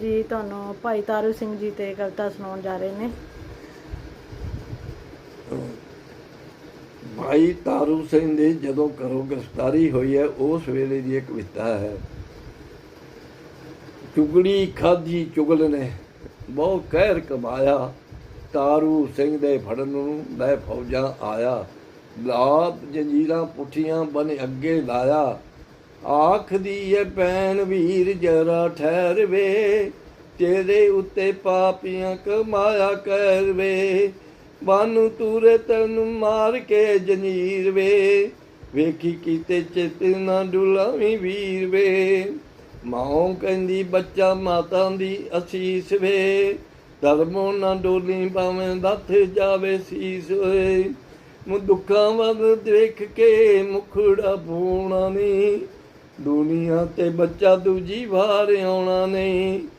ਜੀ, ਤੁਹਾਨੂੰ ਭਾਈ ਤਾਰੂ ਸਿੰਘ ਜੀ ਤੇ ਕਵਿਤਾ ਸੁਣਾਉਣ ਜਾ ਰਹੇ ਨੇ। ਭਾਈ ਤਾਰੂ ਸਿੰਘ ਦੀ ਜਦੋਂ ਘਰੋਂ ਗ੍ਰਿਫਤਾਰੀ ਹੋਈ ਹੈ, ਉਸ ਵੇਲੇ ਦੀ ਇੱਕ ਕਵਿਤਾ ਹੈ। ਚੁਗਲੀ ਖਾਧੀ ਚੁਗਲ ਨੇ ਬਹੁਤ ਕਹਿਰ ਕਮਾਇਆ। ਤਾਰੂ ਸਿੰਘ ਦੇ ਫੜਨ ਨੂੰ ਲੈ ਫੌਜਾਂ ਆਇਆ। ਲਾਭ ਜੰਜੀਰਾਂ ਪੁੱਠੀਆਂ ਬਨ ਅੱਗੇ ਲਾਇਆ। ਆਖਦੀ ਏ ਭੈਣ ਵੀਰ ਜਰਾ ਠਹਿਰ ਵੇ ਤੇਰੇ ਉੱਤੇ ਪਾਪੀਆਂ ਕਮਾਇਆ ਕਰ ਵੇ ਬਾਨੂ ਤੂਰੇ ਤੈਨੂੰ ਮਾਰ ਕੇ ਜੰਜੀਰ ਵੇ ਵੇਖੀ ਕੀਤੇ ਚਿਤ ਨਾ ਡੁਲਾਵੀਂ ਵੀਰ ਵੇ ਮਾਂ ਕਹਿੰਦੀ, ਬੱਚਾ ਮਾਤਾ ਦੀ ਅਸੀਸ ਵੇ, ਧਰਮੋਂ ਨਾ ਡੋਲੀ ਭਾਵੇਂ ਦੱਥ ਜਾਵੇ ਸੀਸ ਵੇ। ਮੁ ਦੁੱਖਾਂ ਵੱਲ ਦੇਖ ਕੇ ਮੁਖੜਾ ਪੂਣਾ ਨਹੀਂ ਦੁਨੀਆ ਤੇ ਬੱਚਾ ਦੂਜੀ ਵਾਰ ਆਉਣਾ ਨਹੀਂ।